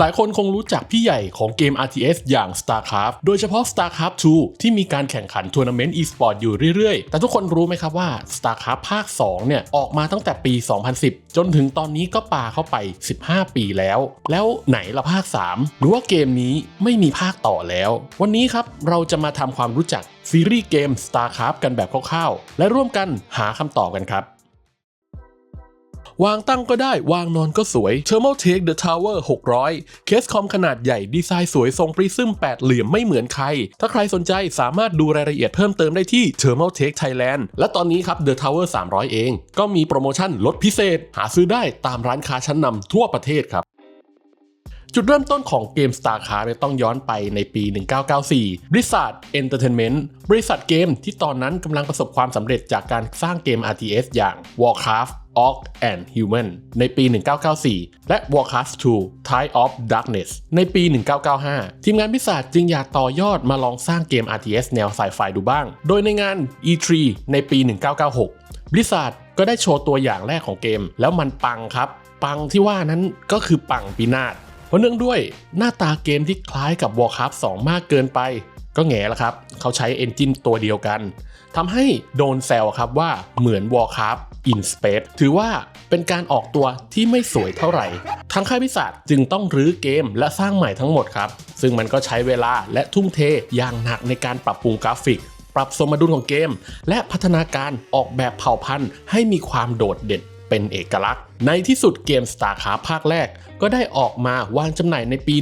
หลายคนคงรู้จักพี่ใหญ่ของเกม RTS อย่าง StarCraft โดยเฉพาะ StarCraft 2 ที่มีการแข่งขันทัวร์นาเมนต์ e-sport อยู่เรื่อยๆ แต่ทุกคนรู้ไหมครับว่า StarCraft ภาค 2 เนี่ย ออกมาตั้งแต่ปี 2010 จนถึงตอนนี้ก็ปาเข้าไป 15 ปีแล้ว แล้วไหนละภาค 3 หรือว่าเกมนี้ไม่มีภาคต่อแล้ว วันนี้ครับเราจะมาทำความรู้จักซีรีส์เกม StarCraft กันแบบคร่าวๆ และร่วมกันหาคำตอบกันครับ วางตั้งก็ได้ วางนอนก็สวย Thermal Take The Tower 600 เคสคอมขนาดใหญ่ดีไซน์สวยทรงปริซึมแปดเหลี่ยมไม่เหมือนใคร ถ้าใครสนใจสามารถดูรายละเอียดเพิ่มเติมได้ที่ Thermal Take Thailand และตอนนี้ครับ The Tower 300 เอง ก็มีโปรโมชั่นลดพิเศษ หาซื้อได้ตามร้านค้าชั้นนำทั่วประเทศครับ จุดเริ่มต้นของเกม StarCraft ต้องย้อนไปในปี 1994 Blizzard Entertainment บริษัทเกมที่ตอนนั้นกำลังประสบความสำเร็จจากการสร้างเกม RTS อย่าง Warcraft Orc and Human ในปี 1994 และ Warcraft 2 Tide of Darkness ในปี 1995 ทีมงานพิศาจจึงอยากต่อยอดมาลองสร้างเกม RTS แนวไซไฟดูบ้าง โดยในงาน E3 ในปี 1996 Blizzard ก็ได้โชว์ตัวอย่างแรกของเกม แล้วมันปังครับ ปังที่ว่านั้นก็คือปังปีนาศ เพราะเนื่องด้วยหน้าตาเกมที่คล้ายกับ Warcraft 2 มากเกินไป ก็แง่ละครับ เขาใช้เอนจินตัวเดียวกันทำให้โดนแซวครับว่าเหมือน Warcraft in Space ถือว่าเป็นการออกตัวที่ไม่สวยเท่าไหร่ทางค่ายพิศาจจึงต้องรื้อเกมและสร้างใหม่ทั้งหมดครับ ซึ่งมันก็ใช้เวลาและทุ่มเทอย่างหนักในการปรับปรุงกราฟิก ปรับสมดุลของเกม และพัฒนาการออกแบบเผ่าพันธุ์ให้มีความโดดเด่นเป็นเอกลักษณ์ ในที่สุดเกม StarCraft ภาคแรกก็ได้ออกมาวางจำหน่ายในปี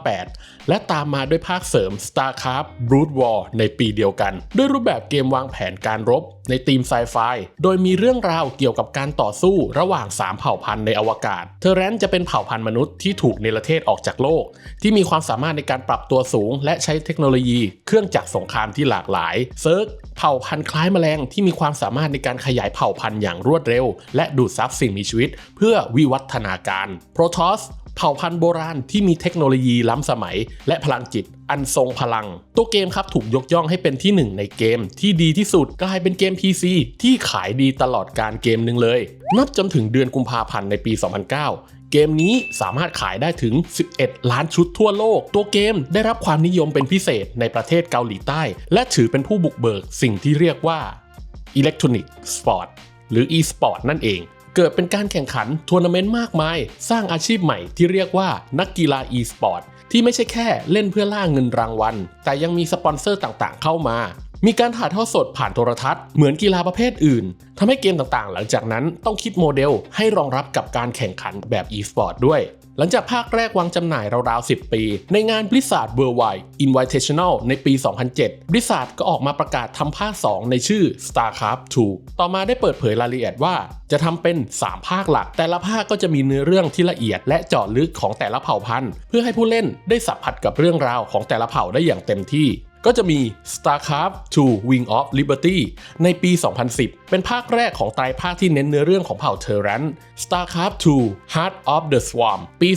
1998 และตามมาด้วยภาคเสริม StarCraft Brood War ในปีเดียวกัน ด้วยรูปแบบเกมวางแผนการรบในธีมไซไฟ โดยมีเรื่องราวเกี่ยวกับการต่อสู้ระหว่าง 3 เผ่าพันธุ์ในอวกาศ เทอร์แรนจะเป็นเผ่าพันธุ์มนุษย์ที่ถูกเนรเทศออกจากโลก ที่มีความสามารถในการปรับตัวสูง และใช้เทคโนโลยี เครื่องจักรสงครามที่หลากหลาย เซิร์กเผ่าพันธุ์คล้ายแมลงที่มีความสามารถในการขยายเผ่าพันธุ์อย่างรวดเร็ว และดูดซับสิ่งมีชีวิตเพื่อวิวัฒนาการโปรทอสเผ่าพันธุ์โบราณที่มีเทคโนโลยีล้ำสมัย และพลังจิตอันทรงพลัง ตัวเกมครับถูกยกย่องให้เป็นที่หนึ่งในเกมที่ดีที่สุดกลายเป็นเกม PC ที่ขายดีตลอดการเกมหนึ่งเลย นับจนถึงเดือนกุมภาพันธ์ในปี 2009เกมนี้สามารถขายได้ถึง 11 ล้านชุดทั่วโลก ตัวเกมได้รับความนิยมเป็นพิเศษในประเทศเกาหลีใต้ และถือเป็นผู้บุกเบิกสิ่งที่เรียกว่า Electronic Sport หรือ e-sport นั่นเอง เกิดเป็นการแข่งขันทัวร์นาเมนต์มากมาย สร้างอาชีพใหม่ที่เรียกว่านักกีฬา e-sport ที่ไม่ใช่แค่เล่นเพื่อล่าเงินรางวัล แต่ยังมีสปอนเซอร์ต่างๆ เข้ามา มีการถ่ายทอดสดผ่านโทรทัศน์เหมือนกีฬาประเภทอื่นทำให้เกมต่างๆ หลังจากนั้นต้องคิดโมเดลให้รองรับกับการแข่งขันแบบ e-sport ด้วย หลังจากภาคแรกวางจำหน่ายราวๆ 10 ปี ในงาน Blizzard Worldwide Invitational ในปี 2007 Blizzard ก็ออกมาประกาศทำภาค 2 ในชื่อ StarCraft 2 ต่อมาได้เปิดเผยรายละเอียดว่า จะทำเป็น 3 ภาคหลัก แต่ละภาคก็จะมีเนื้อเรื่องที่ละเอียดและเจาะลึกของแต่ละเผ่าพันธุ์ เพื่อให้ผู้เล่นได้สัมผัสกับเรื่องราวของแต่ละเผ่าได้อย่างเต็มที่ ก็จะมี StarCraft 2 Wing of Liberty ในปี 2010 เป็นภาคแรกของไตรภาคที่เน้นเนื้อเรื่องของเผ่าเทอร์แรน StarCraft 2 Heart of the Swarm ปี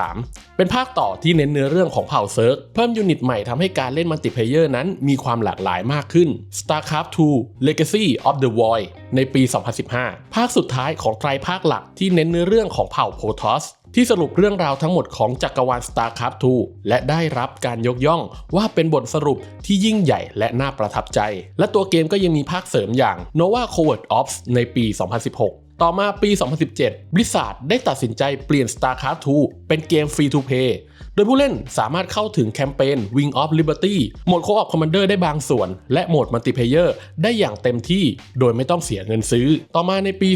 2013 เป็นภาคต่อที่เน้นเนื้อเรื่องของเผ่าเซิร์ก เพิ่มยูนิตใหม่ทำให้การเล่นมัลติเพเยอร์นั้นมีความหลากหลายมากขึ้น StarCraft 2 Legacy of the Void ในปี 2015 ภาคสุดท้ายของไตรภาคหลักที่เน้นเนื้อเรื่องของเผ่าโพทอส ที่สรุปเรื่องราวทั้งหมดของจักรวาล StarCraft 2 และได้รับการยกย่องว่าเป็นบทสรุปที่ยิ่งใหญ่และน่าประทับใจ และตัวเกมก็ยังมีภาคเสริมอย่าง Nova Covert Ops ในปี 2016 ต่อมาปี 2017 Blizzard ได้ตัดสินใจเปลี่ยน StarCraft 2 เป็นเกม Free to Play โดยผู้เล่นสามารถเข้าถึงแคมเปญ Wing of Liberty โหมด Co-op Commander ได้บางส่วน และโหมด Multiplayer ได้อย่างเต็มที่โดยไม่ต้องเสียเงินซื้อ ต่อมาในปี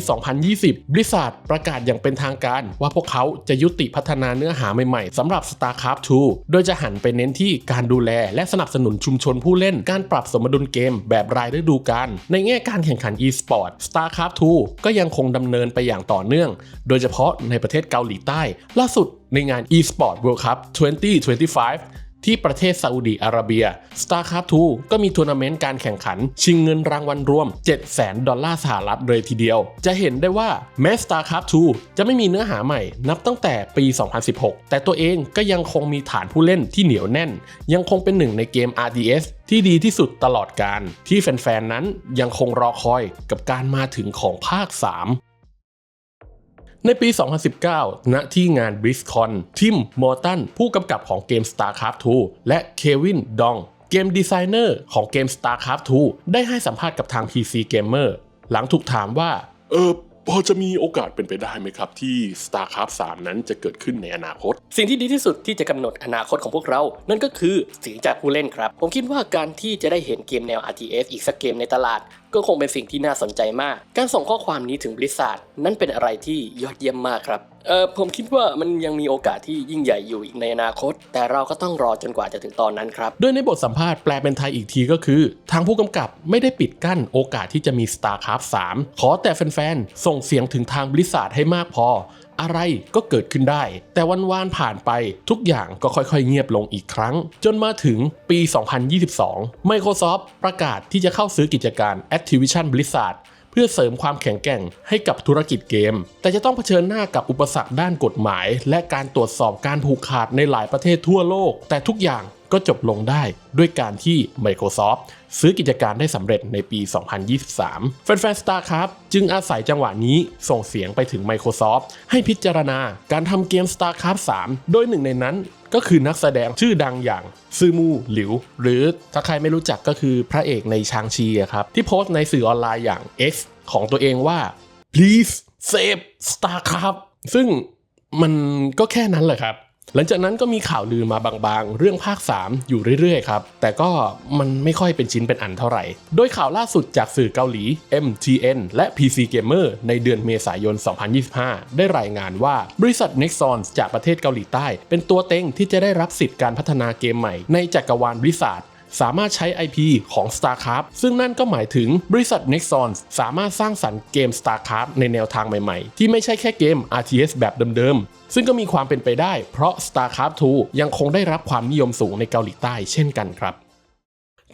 2020 Blizzard ประกาศอย่างเป็นทางการ ว่าพวกเขาจะยุติพัฒนาเนื้อหาใหม่ๆสำหรับ StarCraft 2 โดยจะหันไปเน้นที่การดูแลและสนับสนุนชุมชนผู้เล่น การปรับสมดุลเกมแบบรายฤดูกาลในแง่การแข่งขัน e-sport StarCraft 2 ก็ยังคงดำเนินไปอย่างต่อเนื่อง โดยเฉพาะในประเทศเกาหลีใต้ ล่าสุดในงาน eSport World Cup 2025 ที่ประเทศซาอุดีอาระเบีย StarCraft 2 ก็มีทัวร์นาเมนต์การแข่งขัน ชิงเงินรางวัลรวม 700,000 ดอลลาร์สหรัฐเลยทีเดียว จะเห็นได้ว่าแม้ StarCraft 2 จะไม่มีเนื้อหาใหม่นับตั้งแต่ปี 2016 แต่ตัวเองก็ยังคงมีฐานผู้เล่นที่เหนียวแน่น ยังคงเป็นหนึ่งในเกม RTS ที่ดีที่สุดตลอดการ ที่แฟนๆ นั้นยังคงรอคอยกับการมาถึงของภาค 3 ในปี 2019 ณ ที่งาน BlizzCon ทิม มอร์ตัน ผู้กำกับของเกม StarCraft 2 และเควิน ดอง เกมดีไซเนอร์ของเกม StarCraft 2 ได้ให้สัมภาษณ์กับทาง PC Gamer หลังถูกถามว่า เออพอจะมีโอกาสเป็นไปได้ไหมครับ ที่ StarCraft 3 นั้นจะเกิดขึ้นในอนาคต สิ่งที่ดีที่สุดที่จะกำหนดอนาคตของพวกเรา นั่นก็คือเสียงจากผู้เล่นครับ ผมคิดว่าการที่จะได้เห็นเกมแนว RTS อีกสักเกมในตลาดก็คงเป็นสิ่งที่น่าสนใจมาก การส่งข้อความนี้ถึงบริษัทนั่นเป็นอะไรที่ยอดเยี่ยมมากครับเออผมคิดว่ามันยังมีโอกาสที่ยิ่งใหญ่อยู่อีกในอนาคต แต่เราก็ต้องรอจนกว่าจะถึงตอนนั้นครับโดยในบทสัมภาษณ์แปลเป็นไทยอีกทีก็คือ ทางผู้กำกับไม่ได้ปิดกั้นโอกาสที่จะมี StarCraft 3 ขอแต่แฟนๆ ส่งเสียงถึงทางบริษัทให้มากพอ อะไรก็เกิดขึ้นได้ แต่วันวานผ่านไปทุกอย่างก็ค่อยๆ เงียบลงอีกครั้ง จนมาถึงปี 2022 Microsoft ประกาศที่จะเข้าซื้อกิจการ Activision Blizzard เพื่อเสริมความแข็งแกร่งให้กับธุรกิจเกม แต่จะต้องเผชิญหน้ากับอุปสรรคด้านกฎหมาย และการตรวจสอบการผูกขาดในหลายประเทศทั่วโลก แต่ทุกอย่าง ก็จบลงได้ด้วยการที่ Microsoft ซื้อกิจการได้สำเร็จในปี 2023 แฟนๆ StarCraft จึงอาศัยจังหวะนี้ส่งเสียงไปถึง Microsoft ให้พิจารณาการทำเกม StarCraft 3 โดยหนึ่งในนั้นก็คือนักแสดงชื่อดังอย่างซือมูหลิว หรือถ้าใครไม่รู้จักก็คือพระเอกในชางชีอะครับ ที่โพสต์ในสื่อออนไลน์อย่าง X ของตัวเองว่า please save StarCraft ซึ่งมันก็แค่นั้นแหละครับ หลังจากนั้นก็มีข่าวลือมาบางๆ เรื่องภาค 3 อยู่เรื่อยๆครับ แต่ก็มันไม่ค่อยเป็นชิ้นเป็นอันเท่าไหร่ โดยข่าวล่าสุดจากสื่อเกาหลี MTN และ PC Gamer ในเดือนเมษายน 2025 ได้รายงานว่าบริษัท Nexon จากประเทศเกาหลีใต้ เป็นตัวเต็งที่จะได้รับสิทธิ์การพัฒนาเกมใหม่ในจักรวาลบริษัท สามารถใช้ IP ของ StarCraft ซึ่งนั่นก็หมายถึงบริษัท Nexon สามารถสร้างสรรค์เกม StarCraft ในแนวทางใหม่ๆ ที่ไม่ใช่แค่เกม RTS แบบเดิมๆ ซึ่งก็มีความเป็นไปได้เพราะ StarCraft 2 ยังคงได้รับความนิยมสูงในเกาหลีใต้เช่นกันครับ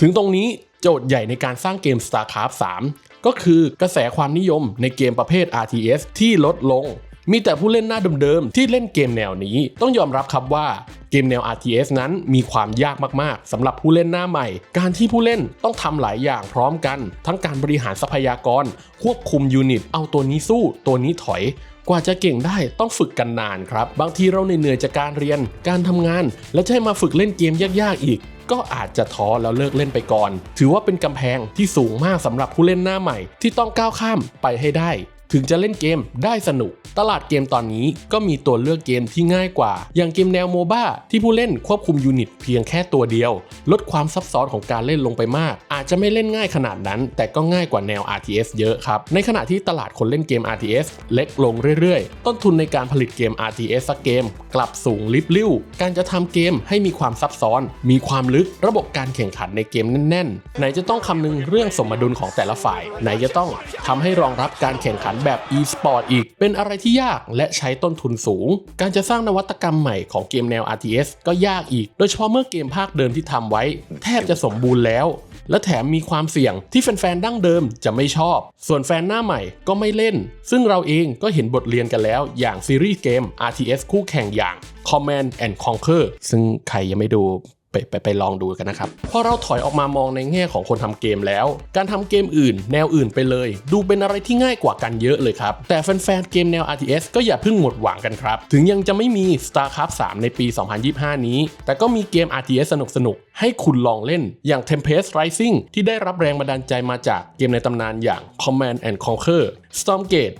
ถึงตรงนี้โจทย์ใหญ่ในการสร้างเกม StarCraft 3 ก็คือกระแสความนิยมในเกมประเภท RTS ที่ลดลง มีแต่ผู้เล่นหน้าเดิมๆที่เล่นเกมแนวนี้ ต้องยอมรับครับว่าเกมแนว RTS นั้นมีความยากมากๆสำหรับผู้เล่นหน้าใหม่ การที่ผู้เล่นต้องทำหลายอย่างพร้อมกัน ทั้งการบริหารทรัพยากร ควบคุมยูนิต เอาตัวนี้สู้ ตัวนี้ถอย กว่าจะเก่งได้ต้องฝึกกันนานครับ บางทีเราเหนื่อยจากการเรียน การทำงาน แล้วจะให้มาฝึกเล่นเกมยากๆอีกก็อาจจะท้อแล้วเลิกเล่นไปก่อน ถือว่าเป็นกำแพงที่สูงมากสำหรับผู้เล่นหน้าใหม่ ที่ต้องก้าวข้ามไปให้ได้ ถึงจะเล่นเกมได้สนุก ตลาดเกมตอนนี้ก็มีตัวเลือกเกมที่ง่ายกว่า อย่างเกมแนวโมบ้าที่ผู้เล่นควบคุมยูนิตเพียงแค่ตัวเดียว ลดความซับซ้อนของการเล่นลงไปมาก อาจจะไม่เล่นง่ายขนาดนั้น แต่ก็ง่ายกว่าแนว RTS เยอะครับ ในขณะที่ตลาดคนเล่นเกม RTS เล็กลงเรื่อยๆ ต้นทุนในการผลิตเกม RTS สักเกม กลับสูงลิบลิ่ว การจะทำเกมให้มีความซับซ้อน มีความลึก ระบบการแข่งขันในเกมแน่นๆ ไหนจะต้องคำนึงเรื่องสมดุลของแต่ละฝ่าย ไหนจะต้องทำให้รองรับการแข่งขันแบบ e-sport อีก เป็นอะไรที่ยากและใช้ต้นทุนสูง การจะสร้างนวัตกรรมใหม่ของเกมแนว RTS ก็ยากอีก โดยเฉพาะเมื่อเกมภาคเดิมที่ทำไว้ แทบจะสมบูรณ์แล้ว และแถมมีความเสี่ยงที่แฟนๆดั้งเดิมจะไม่ชอบ ส่วนแฟนหน้าใหม่ก็ไม่เล่น ซึ่งเราเองก็เห็นบทเรียนกันแล้ว อย่างซีรีส์เกม RTS คู่แข่งอย่าง Command and Conquer ซึ่งใครยังไม่ดู ไปไปไปลองดูกันนะครับพอเราถอยออกมามองในแง่ของคนทำเกมแล้ว การทำเกมอื่น แนวอื่นไปเลย ดูเป็นอะไรที่ง่ายกว่ากันเยอะเลยครับ แต่แฟนๆเกมแนว RTS ก็อย่าเพิ่งหมดหวังกันครับ ถึงยังจะไม่มี StarCraft 3 ในปี 2025 นี้ แต่ก็มีเกม RTS สนุกๆ ให้คุณลองเล่นอย่าง Tempest Rising ที่ได้รับแรงบันดาลใจมาจากเกมในตำนานอย่าง Command and Conquer Stormgate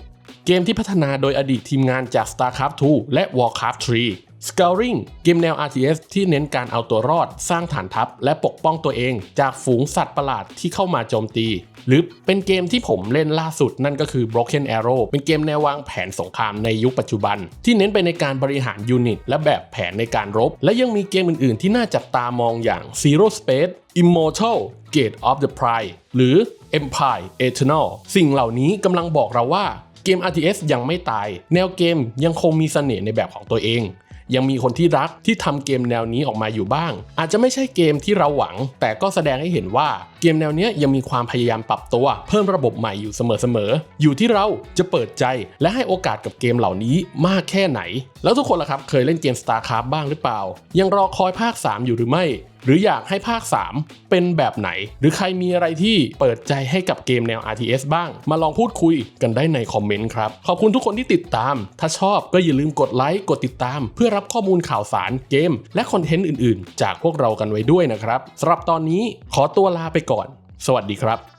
เกมที่พัฒนาโดยอดีตทีมงานจาก StarCraft 2 และ Warcraft 3 Scouring เกมแนว RTS ที่เน้นการเอาตัวรอด สร้างฐานทัพ และปกป้องตัวเอง จากฝูงสัตว์ประหลาดที่เข้ามาโจมตี หรือเป็นเกมที่ผมเล่นล่าสุดนั่นก็คือ Broken Arrow เป็นเกมแนววางแผนสงครามในยุคปัจจุบัน ที่เน้นไปในการบริหารยูนิต และแบบแผนในการรบ และยังมีเกมอื่นๆ ที่น่าจับตามองอย่าง Zero Space Immortal Gate of the Pride หรือ Empire Eternal สิ่งเหล่านี้กำลังบอกเราว่าเกม RTS ยังไม่ตาย แนวเกมยังคงมีเสน่ห์ในแบบของตัวเอง ยังมีคนที่รักที่ทำเกมแนวนี้ออกมาอยู่บ้าง อาจจะไม่ใช่เกมที่เราหวัง แต่ก็แสดงให้เห็นว่าเกมแนวนี้ยยังมีความพยายามปรับตัว เพิ่มระบบใหม่อยู่เสมอๆ อยู่ที่เราจะเปิดใจและให้โอกาสกับเกมเหล่านี้มากแค่ไหน แล้วทุกคนล่ะครับเคยเล่นเกม StarCraft บ้างหรือเปล่า ยังรอคอยภาค 3 อยู่หรือไม่ หรืออยากให้ภาค 3 เป็นแบบไหน หรือใครมีอะไรที่เปิดใจให้กับเกมแนว RTS บ้าง มาลองพูดคุยกันได้ในคอมเมนต์ครับ ขอบคุณทุกคนที่ติดตาม ถ้าชอบก็อย่าลืมกดไลค์กดติดตาม เพื่อรับข้อมูลข่าวสารเกม และคอนเทนต์อื่นๆ จากพวกเรากันไว้ด้วยนะครับสำหรับตอนนี้ขอตัวลาไปก่อน สวัสดีครับ